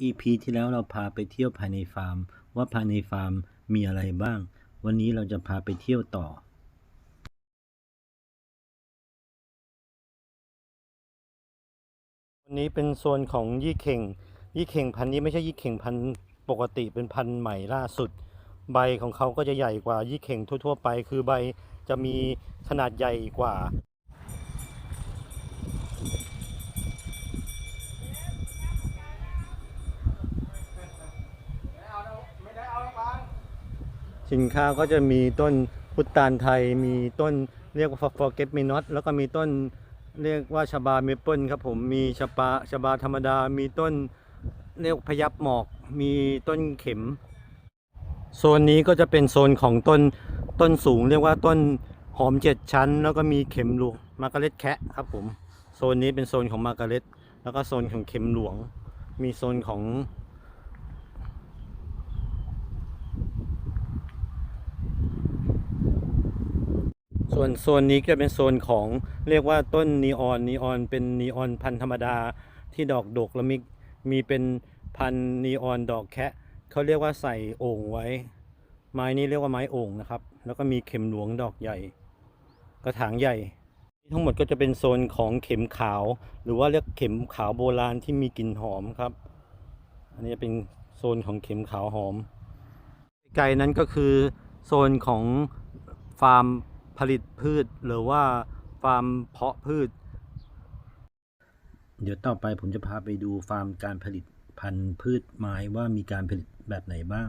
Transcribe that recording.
EP ที่แล้วเราพาไปเที่ยวภายในฟาร์ม ว่าภายในฟาร์มมีอะไรบ้าง วันนี้เราจะพาไปเที่ยวต่อ วันนี้เป็นโซนของยี่เข่ง ยี่เข่งพันนี้ไม่ใช่ยี่เข่งพันปกติเป็นพันใหม่ล่าสุด ใบของเขาก็จะใหญ่กว่ายี่เข่งทั่ว ๆ ไป คือใบจะมีขนาดใหญ่กว่า สินค้าก็จะมีต้นพุตตานไทย มีต้นเรียกว่าฟอร์เกตมินอตแล้วก็มีต้นเรียกว่าชบาเมเปิลครับผมมีชบาชบาธรรมดา มีต้นเรียกพยับหมอก มีต้นเข็ม โซนนี้ก็จะเป็นโซนของต้นต้นสูง เรียกว่าต้นหอมเจ็ดชั้น แล้วก็มีเข็มหลวงมาการ์เร็ตแคะครับผมโซนนี้เป็นโซนของมาการ์เร็ตแล้วก็โซนของเข็มหลวง มีโซนของ ส่วนโซนนี้ก็เป็นโซนของเรียกว่าต้นนีออนนีออนเป็นนีออนพันธุ์ธรรมดาที่ดอกดกแล้วมีมีเป็นพันธุ์นีออนดอกแคะเขาเรียกว่าใส่โอ่งไว้ ไม้นี้เรียกว่าไม้โอ่งนะครับ แล้วก็มีเข็มหลวงดอกใหญ่ กระถางใหญ่ ทั้งหมดก็จะเป็นโซนของเข็มขาว หรือว่าเรียกเข็มขาวโบราณที่มีกลิ่นหอมครับ อันนี้เป็นโซนของเข็มขาวหอมไกลนั้นก็คือโซนของฟาร์ม ผลิตพืชหรือว่าฟาร์มเพาะพืช เดี๋ยวต่อไปผมจะพาไปดูฟาร์มการผลิตพันธุ์พืชไม้ว่ามีการผลิตแบบไหนบ้าง